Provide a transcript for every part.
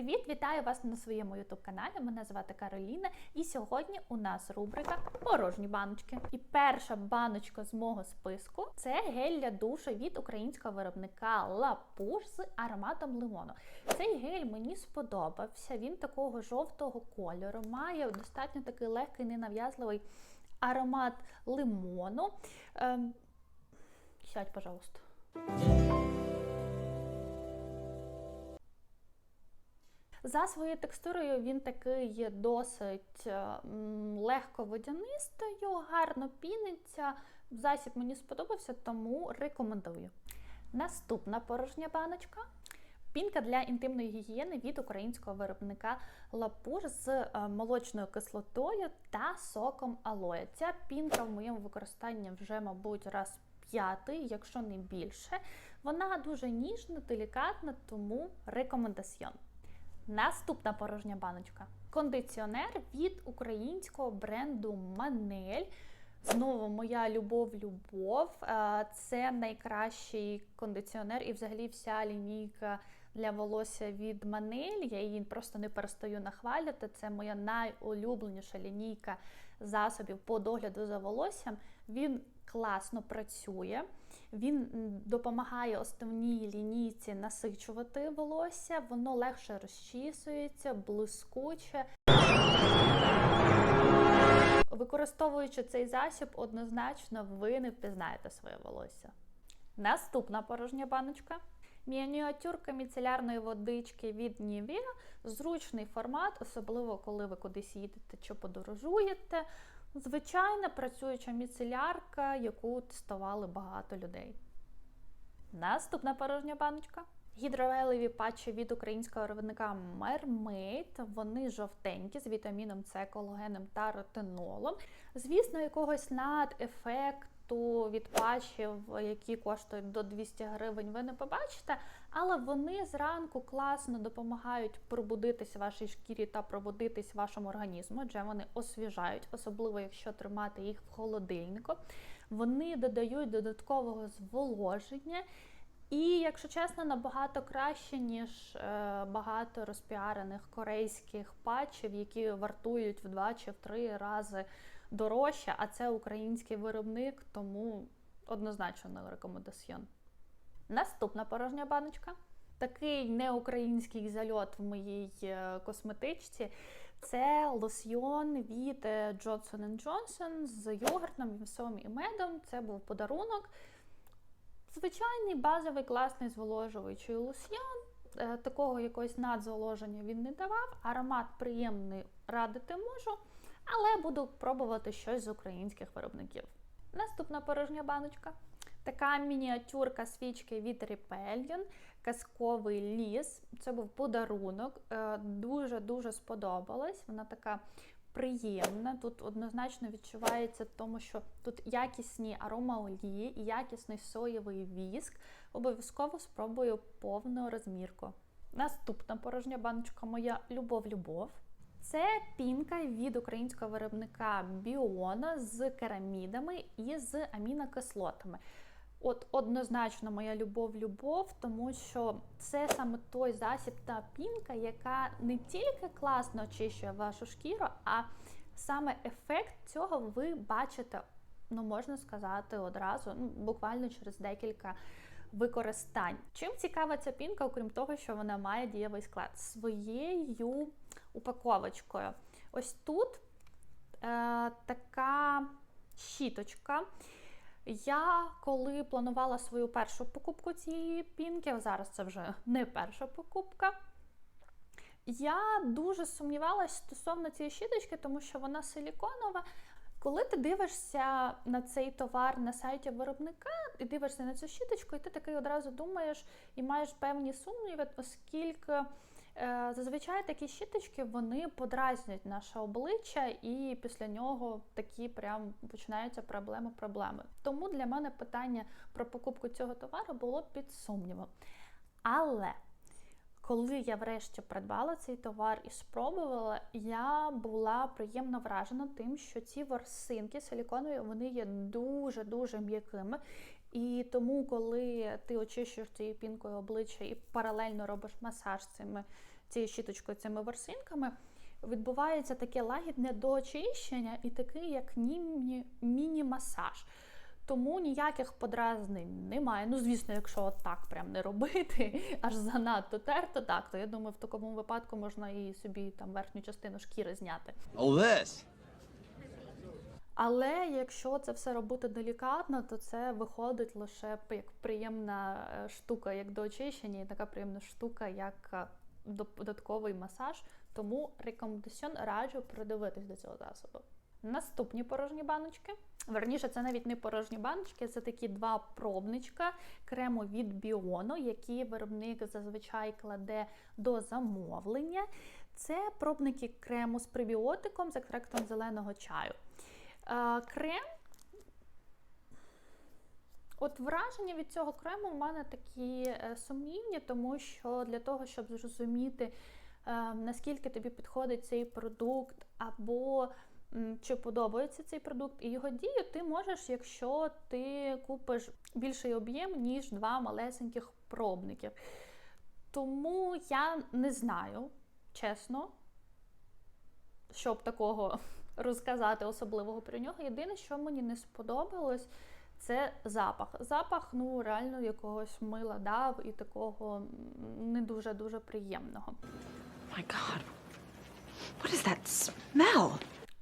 Привіт, вітаю вас на своєму youtube каналі. Мене звати Кароліна, і сьогодні у нас рубрика Порожні баночки. І перша баночка з мого списку це гель для душу від українського виробника Push з ароматом лимону. Цей гель мені сподобався. Він такого жовтого кольору, має достатньо такий легкий, ненав'язливий аромат лимону. Ем... Сядь, пожалуйста. За своєю текстурою він такий досить е, легко водянистою, гарно піниться. Засіб мені сподобався, тому рекомендую. Наступна порожня баночка. Пінка для інтимної гігієни від українського виробника Лапуш з е, молочною кислотою та соком алоє. Ця пінка в моєму використанні вже, мабуть, раз п'ятий, якщо не більше. Вона дуже ніжна, делікатна, тому рекомендаціон. Наступна порожня баночка. Кондиціонер від українського бренду Манель. Знову моя любов-любов. Е, Це найкращий кондиціонер і взагалі вся лінійка для волосся від Манель. Я її просто не перестаю нахвалювати. Це моя найулюбленіша лінійка засобів по догляду за волоссям. Він класно працює. Він допомагає основній лінійці насичувати волосся, воно легше розчісується, блискуче. Використовуючи цей засіб, однозначно ви не впізнаєте своє волосся. Наступна порожня баночка. Мініатюрка міцелярної водички від Nivea. Зручний формат, особливо коли ви кудись їдете чи подорожуєте. Звичайна працююча міцелярка, яку тестували багато людей. Наступна порожня баночка. Гідрогелеві патчі від українського виробника Mermaid. Вони жовтенькі з вітаміном С, колагеном та ретинолом. Звісно, якогось надефекту від патчів, які коштують до 200 гривень, ви не побачите, але вони зранку класно допомагають пробудитись вашій шкірі та пробудитись вашому організму, адже вони освіжають, особливо якщо тримати їх в холодильнику. Вони додають додаткового зволоження. І, якщо чесно, набагато краще, ніж е, багато розпіарених корейських патчів, які вартують в два чи в три рази дорожче, а це український виробник, тому однозначно не рекомендаціон. Наступна порожня баночка. Такий неукраїнський зальот в моїй е, косметичці. Це лосьйон від е, Johnson Johnson з йогуртом, вівсом і медом. Це був подарунок. Звичайний базовий класний зволожуючий лосьйон. Е, Такого якогось надзволоження він не давав. Аромат приємний радити можу, але буду пробувати щось з українських виробників. Наступна порожня баночка. Така мініатюрка свічки від Repellion, казковий ліс. Це був подарунок. Е, Дуже-дуже сподобалась. Вона така приємна. Тут однозначно відчувається, тому що тут якісні аромаолії і якісний соєвий віск. Обов'язково спробую повну розмірку. Наступна порожня баночка моя любов-любов. Це пінка від українського виробника Біона з керамідами і з амінокислотами. От однозначно моя любов-любов, тому що це саме той засіб та пінка, яка не тільки класно очищує вашу шкіру, а саме ефект цього ви бачите, ну можна сказати, одразу, ну, буквально через декілька використань. Чим цікава ця пінка, окрім того, що вона має дієвий склад своєю упаковочкою. Ось тут е, така щіточка. Я коли планувала свою першу покупку цієї пінки, зараз це вже не перша покупка. Я дуже сумнівалася стосовно цієї щіточки, тому що вона силіконова. Коли ти дивишся на цей товар на сайті виробника, і дивишся на цю щіточку, і ти такий одразу думаєш і маєш певні сумніви, оскільки зазвичай такі щіточки вони подразнюють наше обличчя, і після нього такі прям починаються проблеми-проблеми. Тому для мене питання про покупку цього товару було під сумнівом. Але коли я врешті придбала цей товар і спробувала, я була приємно вражена тим, що ці ворсинки силіконові вони є дуже-дуже м'якими. І тому, коли ти очищуєш цією пінкою обличчя і паралельно робиш масаж цими цією щіточкою, цими ворсинками, відбувається таке лагідне доочищення і такий як міні- міні-масаж. Тому ніяких подразнень немає. Ну, звісно, якщо от так прям не робити, аж занадто терто, так, то я думаю, в такому випадку можна і собі там верхню частину шкіри зняти. Але якщо це все робити делікатно, то це виходить лише як приємна е, штука, як до очищення, і така приємна штука, як е, додатковий масаж. Тому рекомендаціон раджу придивитись до цього засобу. Наступні порожні баночки. Верніше, це навіть не порожні баночки, це такі два пробничка крему від Біоно, які виробник зазвичай кладе до замовлення. Це пробники крему з пребіотиком з екстрактом зеленого чаю. Е, Крем. От враження від цього крему в мене такі е, сумнівні, тому що для того, щоб зрозуміти, е, наскільки тобі підходить цей продукт, або чи подобається цей продукт і його дію, ти можеш, якщо ти купиш більший об'єм, ніж два малесеньких пробників. Тому я не знаю, чесно, щоб такого розказати особливого про нього. Єдине, що мені не сподобалось, це запах. Запах, ну, реально якогось мила дав і такого не дуже-дуже приємного. My God. What is that smell?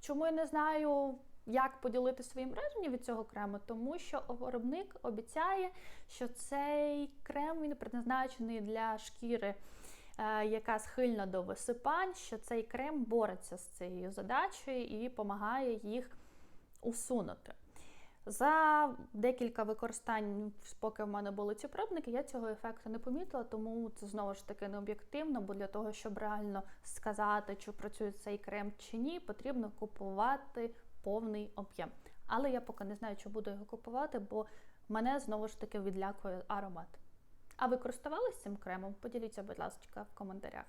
Чому я не знаю, як поділити свої враження від цього крему? Тому що виробник обіцяє, що цей крем він предназначений для шкіри, е, яка схильна до висипань, що цей крем бореться з цією задачею і допомагає їх усунути. За декілька використань, поки в мене були ці пробники, я цього ефекту не помітила, тому це знову ж таки не об'єктивно, бо для того, щоб реально сказати, чи працює цей крем чи ні, потрібно купувати повний об'єм. Але я поки не знаю, чи буду його купувати, бо мене знову ж таки відлякує аромат. А ви користувалися цим кремом? Поділіться, будь ласка, в коментарях.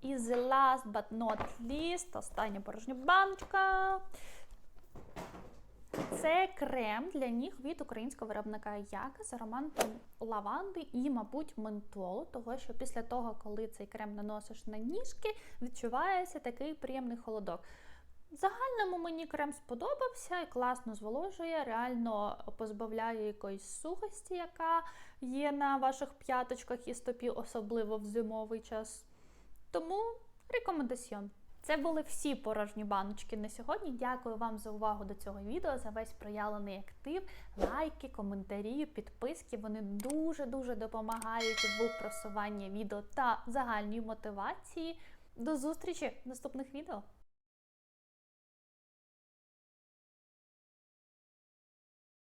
І the last but not least, остання порожня баночка. Це крем для ніг від українського виробника Яка з ароматом лаванди і, мабуть, ментолу, того що після того, коли цей крем наносиш на ніжки, відчувається такий приємний холодок. В загальному мені крем сподобався класно зволожує, реально позбавляє якоїсь сухості, яка є на ваших п'яточках і стопі, особливо в зимовий час. Тому рекомендаціон. Це були всі порожні баночки на сьогодні. Дякую вам за увагу до цього відео, за весь проявлений актив, лайки, коментарі, підписки. Вони дуже-дуже допомагають в просуванні відео та загальній мотивації. До зустрічі в наступних відео!